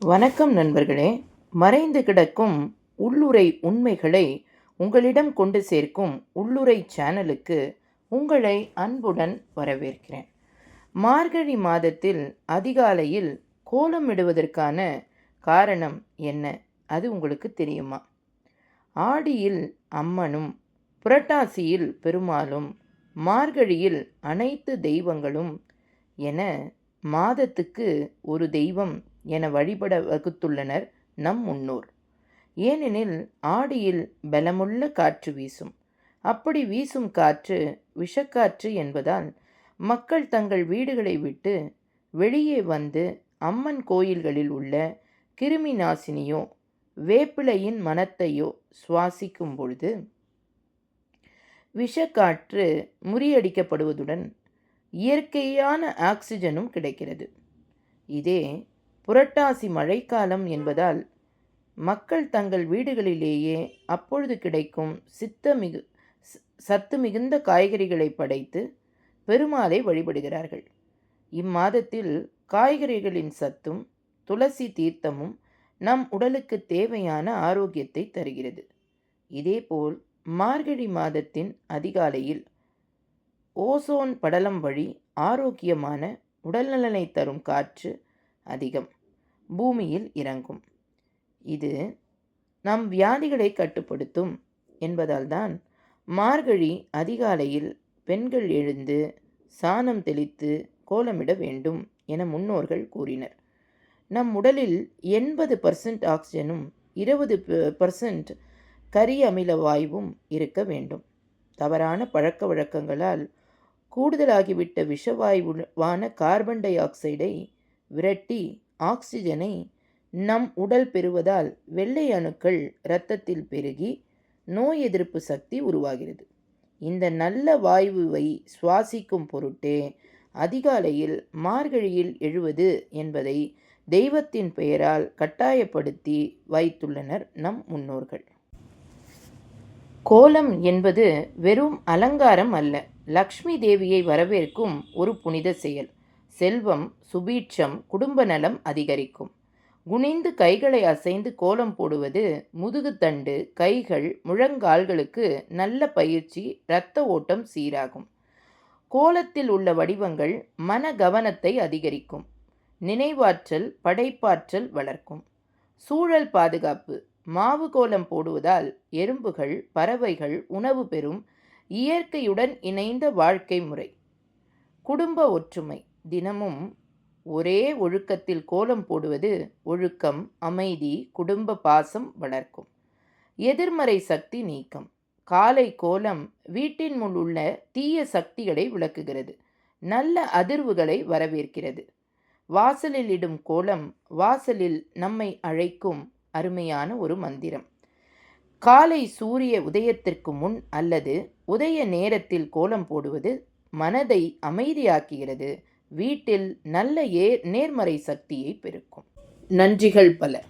வணக்கம் நண்பர்களே. மறைந்து கிடக்கும் உள்ளுரை உண்மைகளை உங்களிடம் கொண்டு சேர்க்கும் உள்ளுரை சேனலுக்கு உங்களை அன்புடன் வரவேற்கிறேன். மார்கழி மாதத்தில் அதிகாலையில் கோலமிடுவதற்கான காரணம் என்ன? அது உங்களுக்கு தெரியுமா? ஆடியில் அம்மனும் புரட்டாசியில் பெருமாளும் மார்கழியில் அனைத்து தெய்வங்களும் என மாதத்துக்கு ஒரு தெய்வம் என வழிபட வகுத்துள்ளனர் நம் முன்னோர். ஏனெனில் ஆடியில் பலமுள்ள காற்று வீசும். அப்படி வீசும் காற்று விஷக்காற்று என்பதால் மக்கள் தங்கள் வீடுகளை விட்டு வெளியே வந்து அம்மன் கோயில்களில் உள்ள கிருமி நாசினியோ வேப்பிலையின் மனத்தையோ சுவாசிக்கும் பொழுது விஷக்காற்று முறியடிக்கப்படுவதுடன் இயற்கையான ஆக்சிஜனும் கிடைக்கிறது. இதே புரட்டாசி மழைக்காலம் என்பதால் மக்கள் தங்கள் வீடுகளிலேயே அப்பொழுது கிடைக்கும் சித்த மிகு சத்து மிகுந்த காய்கறிகளை படைத்து பெருமாளை வழிபடுகிறார்கள். இம்மாதத்தில் காய்கறிகளின் சத்தும் துளசி தீர்த்தமும் நம் உடலுக்கு தேவையான ஆரோக்கியத்தை தருகிறது. இதேபோல் மார்கழி மாதத்தின் அதிகாலையில் ஓசோன் படலம் வழி ஆரோக்கியமான உடல்நலனை தரும் காற்று அதிகம். பூமியில் இறங்கும். இது நம் வியாதிகளை கட்டுப்படுத்தும் என்பதால்தான் மார்கழி அதிகாலையில் பெண்கள் எழுந்து சாணம் தெளித்து கோலமிட வேண்டும் என முன்னோர்கள் கூறினர். நம் உடலில் எண்பது பர்சன்ட் ஆக்சிஜனும் இருபது பர்சன்ட் கரி அமில வாயுவும் இருக்க வேண்டும். தவறான பழக்க வழக்கங்களால் கூடுதலாகிவிட்ட விஷவாயுவான கார்பன் டை ஆக்சைடை விரட்டி ஆக்சிஜனை நம் உடல் பெறுவதால் வெள்ளை அணுக்கள் இரத்தத்தில் பெருகி நோய் எதிர்ப்பு சக்தி உருவாகிறது. இந்த நல்ல வாயுவை சுவாசிக்கும் பொருட்டே அதிகாலையில் மார்கழியில் எழுவது என்பதை தெய்வத்தின் பெயரால் கட்டாயப்படுத்தி வைத்துள்ளனர் நம் முன்னோர்கள். கோலம் என்பது வெறும் அலங்காரம் அல்ல லக்ஷ்மி தேவியை வரவேற்கும் ஒரு புனித செயல். செல்வம் சுபீட்சம் குடும்ப நலம் அதிகரிக்கும். குனிந்து கைகளை அசைந்து கோலம் போடுவது முதுகுத்தண்டு கைகள் முழங்கால்களுக்கு நல்ல பயிற்சி இரத்த ஓட்டம் சீராகும். கோலத்தில் உள்ள வடிவங்கள் மன கவனத்தை அதிகரிக்கும். நினைவாற்றல் படைப்பாற்றல் வளர்க்கும். சூழல் பாதுகாப்பு. மாவு கோலம் போடுவதால் எறும்புகள் பறவைகள் உணவு பெறும் இயற்கையுடன் இணைந்த வாழ்க்கை முறை. குடும்ப ஒற்றுமை. தினமும் ஒரே ஒழுக்கத்தில் கோலம் போடுவது ஒழுக்கம் அமைதி குடும்ப பாசம் வளர்க்கும். எதிர்மறை சக்தி நீக்கம். காலை கோலம் வீட்டின் முன் உள்ள தீய சக்திகளை விளக்குகிறது. நல்ல அதிர்வுகளை வரவேற்கிறது. வாசலில் இடும் கோலம் வாசலில் நம்மை அழைக்கும் அருமையான ஒரு மந்திரம். காலை சூரிய உதயத்திற்கு முன் அல்லது உதய நேரத்தில் கோலம் போடுவது மனதை அமைதியாக்குகிறது. வீட்டில் நல்ல ஏ நேர்மறை சக்தியை பெருக்கும். நன்றிகள் பல.